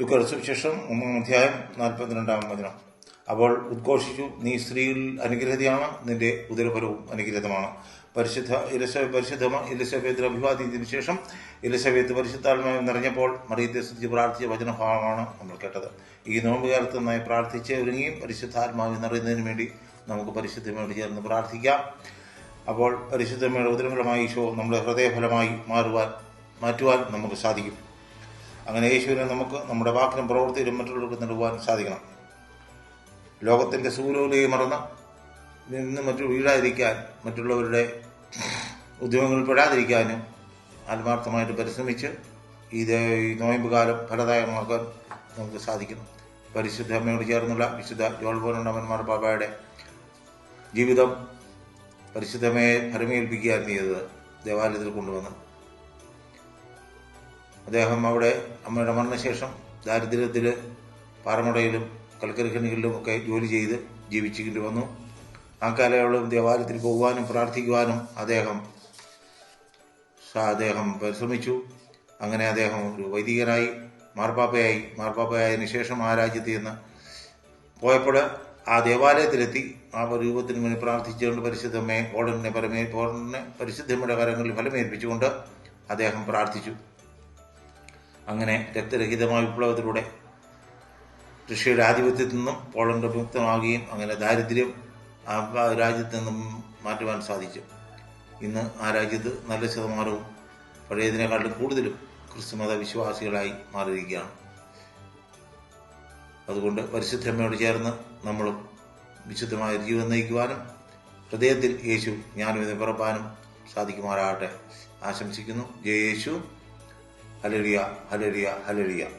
ലുക്കർ ഒന്നാം അധ്യായം നാൽപ്പത്തിരണ്ടാം വചനം. അവൾ ഉദ്ഘോഷിച്ചു നീ സ്ത്രീയിൽ അനുഗ്രഹതയാണ് നിന്റെ ഉദരഫലവും അനുഗ്രഹമാണ് പരിശുദ്ധ ഇലസ പരിശുദ്ധമ ഇലസഭേത്തിന് അഭിവാദ്യത്തിന് ശേഷം ഇലസഭയത്ത് പരിശുദ്ധാത്മാവ് നിറഞ്ഞപ്പോൾ മറിയത്തെ സ്തുതി പ്രാർത്ഥിച്ച വചനഭാവമാണ് നമ്മൾ കേട്ടത്. ഈ നോമ്പുകാലത്ത് നന്നായി പ്രാർത്ഥിച്ച് ഒരുങ്ങിയും പരിശുദ്ധാത്മാവ് നിറയുന്നതിന് വേണ്ടി നമുക്ക് പരിശുദ്ധമയോട് ചേർന്ന് പ്രാർത്ഥിക്കാം. അപ്പോൾ പരിശുദ്ധമയുടെ ഉദരഫലമായി ഈശോ നമ്മുടെ ഹൃദയഫലമായി മാറുവാൻ മാറ്റുവാൻ നമുക്ക് സാധിക്കും. അങ്ങനെ യേശുവിനെ നമുക്ക് നമ്മുടെ വാക്കിനും പ്രവൃത്തിയിലും മറ്റുള്ളവർക്ക് നൽകുവാൻ സാധിക്കണം. ലോകത്തിന്റെ സൂര്യോലയെ മറന്ന് നിന്ന് മറ്റു വീഴാതിരിക്കാൻ മറ്റുള്ളവരുടെ ഉദ്യമങ്ങളിൽ പെടാതിരിക്കാനും ആത്മാർത്ഥമായിട്ട് പരിശ്രമിച്ച് ഈ നോയമ്പ് കാലം ഫലദായകമാക്കാൻ നമുക്ക് സാധിക്കും പരിശുദ്ധ അമ്മയോട് ചേർന്നുള്ള വിശുദ്ധ ജോൾബോനമ്മന്മാർ ബാബയുടെ ജീവിതം പരിശുദ്ധമയെ ഭരമേൽപ്പിക്കുകയായിരുന്നു ചെയ്തത്. ദേവാലയത്തിൽ കൊണ്ടുവന്ന് അദ്ദേഹം അവിടെ അമ്മയുടെ മരണശേഷം ദാരിദ്ര്യത്തിൽ പാറമടയിലും കൽക്കരി ഖനികളിലും ഒക്കെ ജോലി ചെയ്ത് ജീവിച്ചിട്ട് വന്നു. ആ കാലയളവിലും ദേവാലയത്തിൽ പോകുവാനും പ്രാർത്ഥിക്കുവാനും അദ്ദേഹം അദ്ദേഹം പരിശ്രമിച്ചു. അങ്ങനെ അദ്ദേഹം ഒരു വൈദികനായി മാർപ്പാപ്പയായി. മാർപ്പാപ്പയായതിനു ശേഷം ആ രാജ്യത്ത് നിന്ന് പോയപ്പോൾ ആ ദേവാലയത്തിലെത്തി. ആ രൂപത്തിന് മുന്നിൽ പ്രാർത്ഥിച്ചുകൊണ്ട് പരിശുദ്ധമ്മയെ ഓടനെ പരമേ ഓടനെ പരിശുദ്ധമ്മയുടെ കരങ്ങളിൽ ഫലമേൽപ്പിച്ചുകൊണ്ട് അദ്ദേഹം പ്രാർത്ഥിച്ചു. അങ്ങനെ രക്തരഹിതമായ വിപ്ലവത്തിലൂടെ റഷ്യയുടെ ആധിപത്യത്തിൽ നിന്നും പോളണ്ട് മുക്തമാകുകയും അങ്ങനെ ദാരിദ്ര്യം ആ രാജ്യത്ത് നിന്നും മാറ്റുവാൻ സാധിച്ചു. ഇന്ന് ആ രാജ്യത്ത് നല്ല ശതമാനവും പഴയതിനേക്കാളും കൂടുതലും ക്രിസ്തുമത വിശ്വാസികളായി മാറിയിരിക്കുകയാണ്. അതുകൊണ്ട് പരിശുദ്ധമ്മയോട് ചേർന്ന് നമ്മളും വിശുദ്ധമായ ജീവൻ നയിക്കുവാനും ഹൃദയത്തിൽ യേശു ഞാനും ഇത് പിറപ്പാനും സാധിക്കുമാറാകട്ടെ. ആശംസിക്കുന്നു. ജയ യേശു. ഹലരിയ ഹലരിയ ഹലരിയ